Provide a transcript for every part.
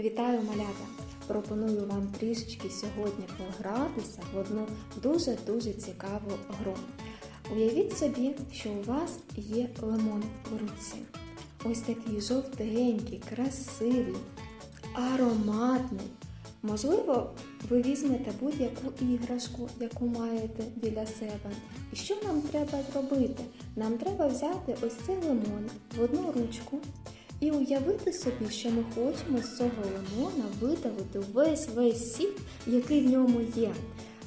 Вітаю малята! Пропоную вам трішечки сьогодні погратися в одну дуже-дуже цікаву гру. Уявіть собі, що у вас є лимон у руці. Ось такий жовтенький, красивий, ароматний. Можливо, ви візьмете будь-яку іграшку, яку маєте біля себе. І що нам треба зробити? Нам треба взяти ось цей лимон в одну ручку і уявити собі, що ми хочемо з цього лимона видавити весь весь сік, який в ньому є.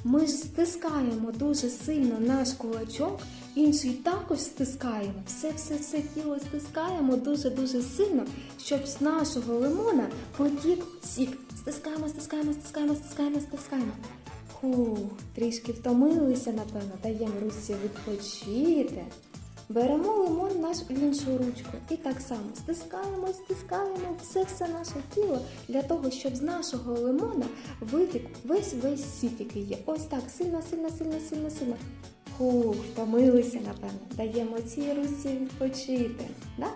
Ми ж стискаємо дуже сильно наш кулачок, інший також стискаємо. Все, все, все тіло стискаємо дуже-дуже сильно, щоб з нашого лимона потік сік. Стискаємо, стискаємо, стискаємо, стискаємо, стискаємо. Фух, трішки втомилися, напевно, даємо ручці відпочити. Беремо лимон наш в іншу ручку і так само стискаємо, стискаємо все все наше тіло для того, щоб з нашого лимона витік весь весь сік, який є. Ось так, сильно, сильно, сильно, сильно, сильно. Хух, втомилися, напевно. Даємо цій руці відпочити. Да?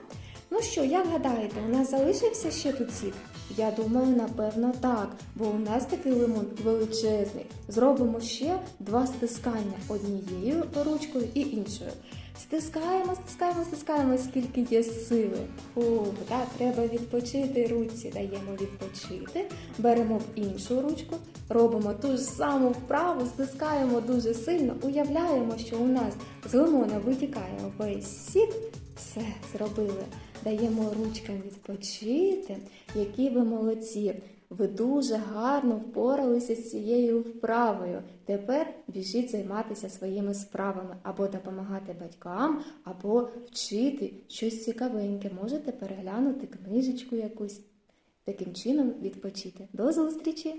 Ну що, як гадаєте, у нас залишився ще тут сік? Я думаю, напевно, так, бо у нас такий лимон величезний. Зробимо ще два стискання однією ручкою і іншою. Стискаємо, стискаємо, стискаємо, скільки є сили. Фух, так, треба відпочити руці. Даємо відпочити. Беремо в іншу ручку, робимо ту ж саму вправу, стискаємо дуже сильно, уявляємо, що у нас з лимона витікає весь сік. Все зробили. Даємо ручкам відпочити. Які ви молодці! Ви дуже гарно впоралися з цією вправою. Тепер біжіть займатися своїми справами або допомагати батькам, або вчити щось цікавеньке. Можете переглянути книжечку якусь. Таким чином відпочити. До зустрічі!